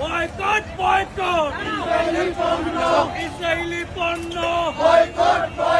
Boycott boycott Israeli পণ্য Israeli পণ্য boycott boycott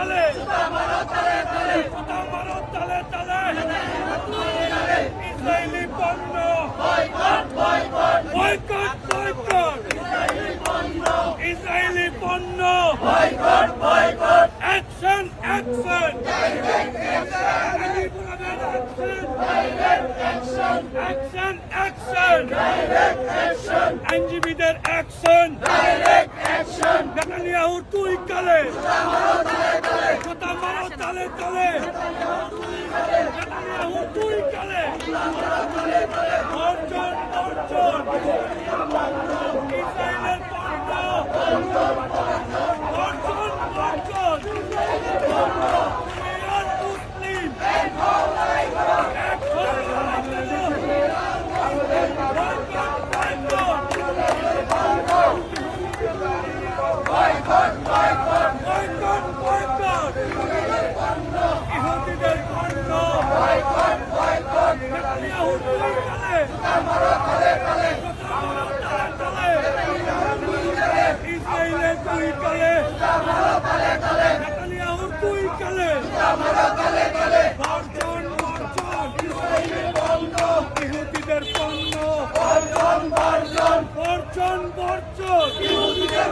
তালে। জুতা মারো তালে তালে জুতা মারো তালে তালে ইসরায়েলি পণ্য। Boycott boycott. Boycott boycott Israeli পণ্য। ইসরায়েলি পণ্য boycott boycott action action direct action direct action action action direct action আইনজীবীদের অ্যাকশন ডাইরেক্ট অ্যাকশন নেতানিয়াহু তুই কালে কথা মারো তালে তালে নেতানিয়াহু তুই কালে নেতানিয়াহু তুই কালে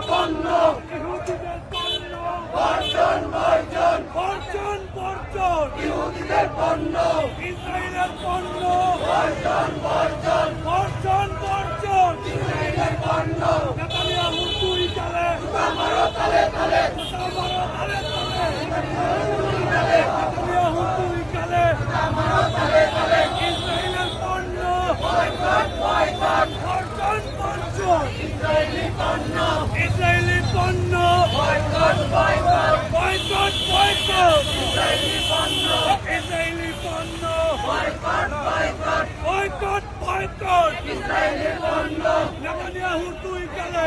পণ্য ইহুদিদের পণ্য বর্জন বর্জন। বর্জন বর্জন ইহুদিদের পণ্য। ইসরায়েলের পণ্য। বর্জন বর্জন ভয়ঙ্কর। নেতানিয়াহুর দুই কালে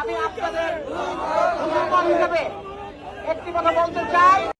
আমি আপনাদের একটি কথা বলতে চাই।